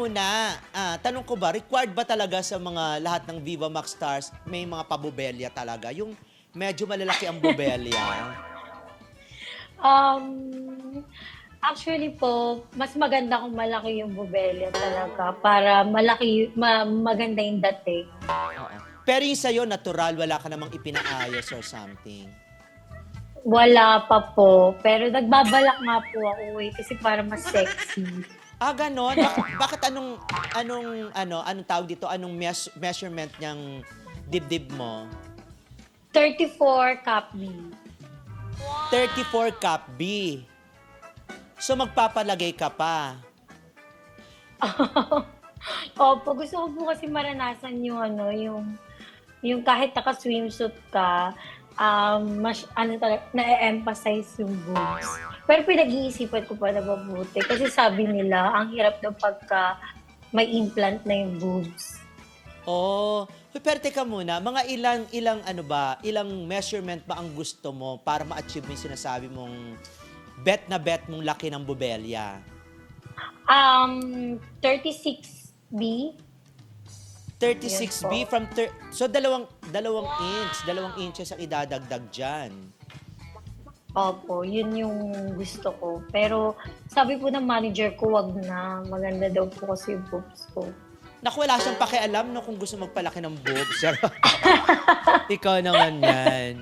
muna, ah, tanong ko ba, required ba talaga sa mga lahat ng Viva Max stars may mga pabubelya talaga? Yung medyo malalaki ang bubelya. Um, actually po, mas maganda kung malaki yung bubelya talaga para malaki, ma- maganda yung dating. Oo. Pero yung sa'yo, natural, wala ka namang ipinaayos or something. Wala pa po. Pero nagbabalak nga po ako eh, kasi para mas sexy. Ah, ganon? Bakit, bakit anong, anong, ano, anong tawag dito? Anong mes- measurement niyang dibdib mo? 34 cup B. 34 cup B. So magpapalagay ka pa. Opo, gusto ko po kasi maranasan yung ano, yung yung kahit naka-swimsuit ka, um, mas, ano talaga, na-emphasize yung boobs. Pero pinag-iisipan ko pa na mabuti. Kasi sabi nila, ang hirap daw pagka may implant na yung boobs. Oh, pero teka muna, mga ilang ilang ano ba, ilang measurement ba ang gusto mo para ma-achieve mo yung sinasabi mong bet na bet mong laki ng bubelya? Um, 36B. 36B Yes po. from thir- so dalawang dalawang inch, dalawang inches ang idadagdag diyan. Opo, yun yung gusto ko. Pero sabi po ng manager ko, wag na. Maganda daw po kasi yung boobs ko. Naku, wala siyang pakialam no kung gusto magpalaki ng boobs. Ikaw naman yan.